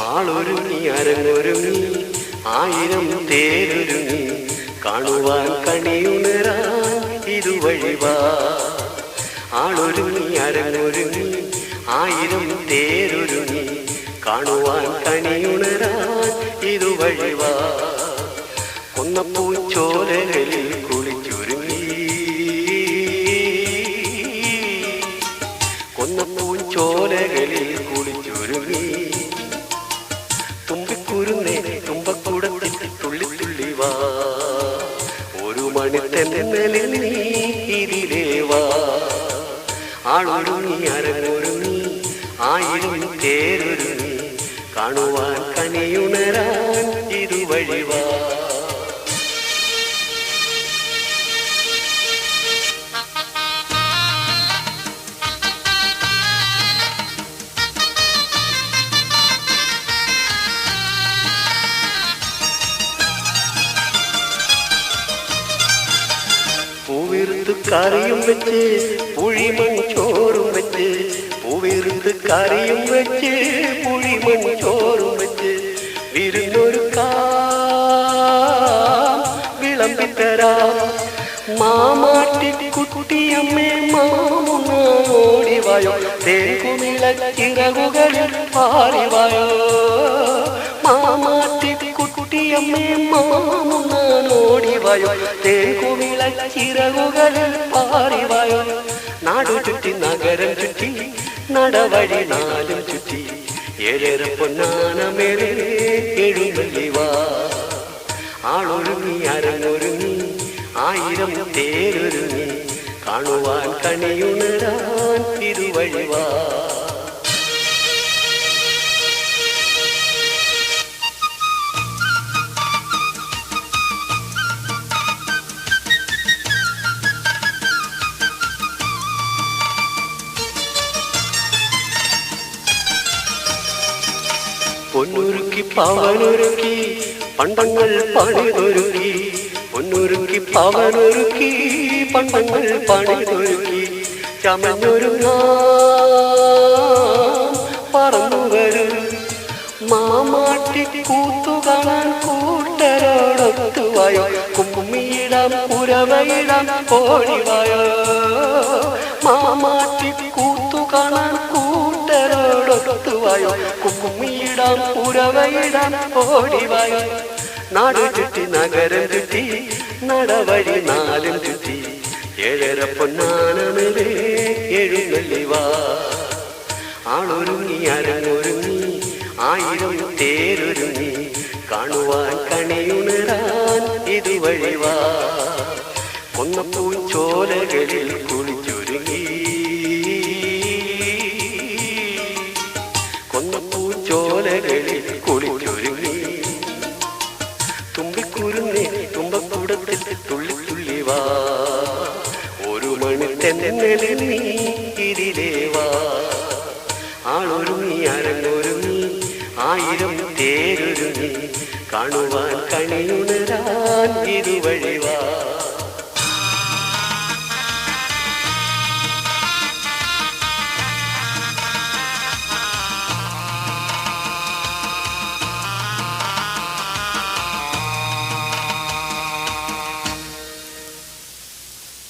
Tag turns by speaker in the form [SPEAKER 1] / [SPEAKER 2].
[SPEAKER 1] ആളൊരുങ്ങി അരങ്ങൊരുങ്ങി ആയിരം തേരൊരുങ്ങി കാണുവാൻ കണിയുണരാൻ ഇതുവഴി വാ. ആളൊരുങ്ങി അരങ്ങൊരുങ്ങി ആയിരം തേരൊരുങ്ങി കാണുവാൻ കണിയുണരാൻ ഇതുവഴി വാ. കൊന്നപ്പൂച്ചോലകളിൽ അരങ്ങൊരുങ്ങി ആയിരം കാണുവാൻ കനിയുണരാൻ ഇതുവഴി കറിയും വെച്ച് പുഴിമൺ ചോറും വെച്ച് പൂവിരുത്ത് കറിയും വെച്ച് പുഴിമൺ ചോറും വെച്ച് വിരുന്നൊരു വിളമ്പിത്തരാം മാമാട്ടി കുട്ടിയമ്മേ മാമുന്നോടിവായോ തേക്കുമിള ചിറകുകളിൽ പാറിവായോ മാമാട്ടി കുട്ടിയമ്മേ മാമുന്നോടിവായോ നാടു ചുറ്റി നഗരം ചുറ്റി നടവഴി നാലും ചുറ്റി. ഏഴര എഴുന്നള്ളിവാ ആളൊരുങ്ങി അരങ്ങൊരുങ്ങി ആയിരം തേരൊരുങ്ങി കാണുവാൻ കണിയുണരാൻ തിരുവഴിവാ പൊന്നൊരുക്കി പവനൊരുക്കി പണ്ടങ്ങൾ പണിതൊരുക്കി. പൊന്നൊരുക്കി പവനൊരുക്കി പണ്ടങ്ങൾ പണിതൊരുക്കി. ചമഞ്ഞൊരു പറന്നു വരും മാമാട്ടി കൂത്തുകളാൻ കൂട്ടരോടൊത്തുവായോ കുമ്മിയിടാം പുരവയിടാം ഓടിവായോ മാമാട്ടി കൂത്തു കാണാൻ കൂട്ടരോടൊത്തുവായോ കുമ്മിയിടാം പുരവയിടാം ഓടിവായോ. നാടു ചുറ്റി നഗരം ചുറ്റി നടവഴി നാലും ചുറ്റി. ഏഴര പൊന്നാനമേ എഴുന്നള്ളിവാ ആളൊരുങ്ങി അരങ്ങൊരുങ്ങി ആയിരം തേരൊരുങ്ങി. കാണുവാൻ കണിയുണരാൻ ഇതുവഴിവാ കൊന്നപ്പൂച്ചോലകളിൽ കുളിച്ചൊരുങ്ങി കൊന്നപ്പൂച്ചോലകളിൽ കുളിച്ചൊരുങ്ങി. തുമ്പിക്കുരുങ്ങി തുമ്പക്കൂടത്തിൽ തുള്ളി തുള്ളി വാ. ഒരു മണി തെന്നലിൽ നീ ഇതിലേ വാ. ആളൊരുങ്ങി അരങ്ങൊരുങ്ങി ആയിരം തേരൊരുങ്ങി കാണുവാൻ കണിയുണരാൻ ഇതുവഴി വാ.